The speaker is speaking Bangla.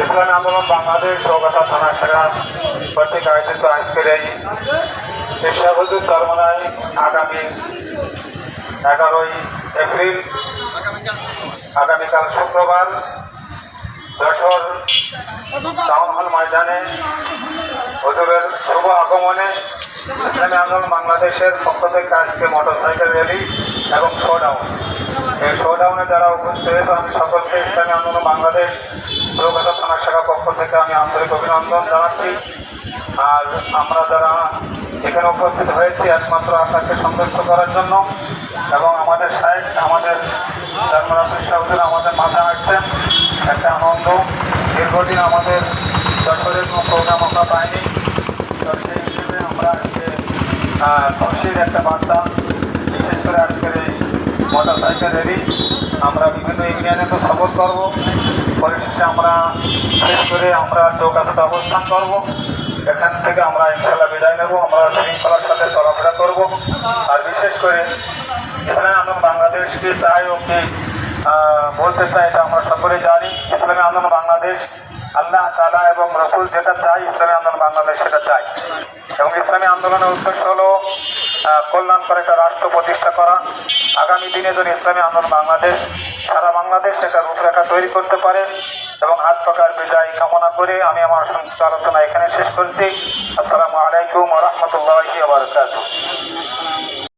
ইসলামী আন্দোলন বাংলাদেশ কলকাতা থানা শাখা কর্তৃক আয়োজিত আজকের এই পেশাবুজুর চরমনায় আগামী এগারোই এপ্রিল, আগামীকাল শুক্রবার যশোর টাউন হল ময়দানে হুজুরের শুভ আগমনে ইসলামী আন্দোলন বাংলাদেশের পক্ষ থেকে আজকে মোটরসাইকেল র্যালি এবং শোডাউন। এই শোডাউনে যারা উপস্থিত হয়েছে আমি সকলকে ইসলামী আন্দোলন বাংলাদেশ কলকাতা থানা শাখা পক্ষ থেকে আমি আন্তরিক অভিনন্দন জানাচ্ছি। আর আমরা যারা এখানে উপস্থিত হয়েছি একমাত্র আপনাকে সন্তুষ্ট করার জন্য এবং আমাদের সাহেব আমাদের সাহেব আমাদের মাথায় আসছেন। একটা আনন্দ। দীর্ঘদিন আমাদের যশোরের প্রোগ্রাম আমরা পাইনি। তো সেই হিসেবে আমরা আহ, খুশির একটা বার্তা বিশেষ করে আজকের এই মোটর সাইকেল র্যালি আমরা বিভিন্ন ইউনিয়নে তো সফর করব। পরিশেষে আমরা শেষ করে আমরা চৌকাছাতে অবস্থান করব। এখান থেকে আমরা ইনশাল্লাহ বিদায় নেব। আমরা শৃঙ্খলার সাথে চলাফেরা করব। আর বিশেষ করে ইসলামী আন্দোলন বাংলাদেশ কি চাই ও কি আহ, বলতে চাই এটা আমরা সকলে জানি। ইসলামী আন্দোলন বাংলাদেশ আল্লাহ তালা এবং রসুল যেটা চায়, ইসলামী আন্দোলন বাংলাদেশ সেটা চাই এবং ইসলামী আন্দোলনের উদ্দেশ্য হলো কল্যাণকর একটা রাষ্ট্র প্রতিষ্ঠা করা। আগামী দিনে যদি ইসলামী আন্দোলন বাংলাদেশ, সারা বাংলাদেশ একটা রূপরেখা তৈরি করতে পারে এবং হাত পাকার বিজয় কামনা করে আমি আমার সংক্ষিপ্ত আলোচনা এখানে শেষ করছি। আসসালামু আলাইকুম রহমতুল্লাহি বারকাত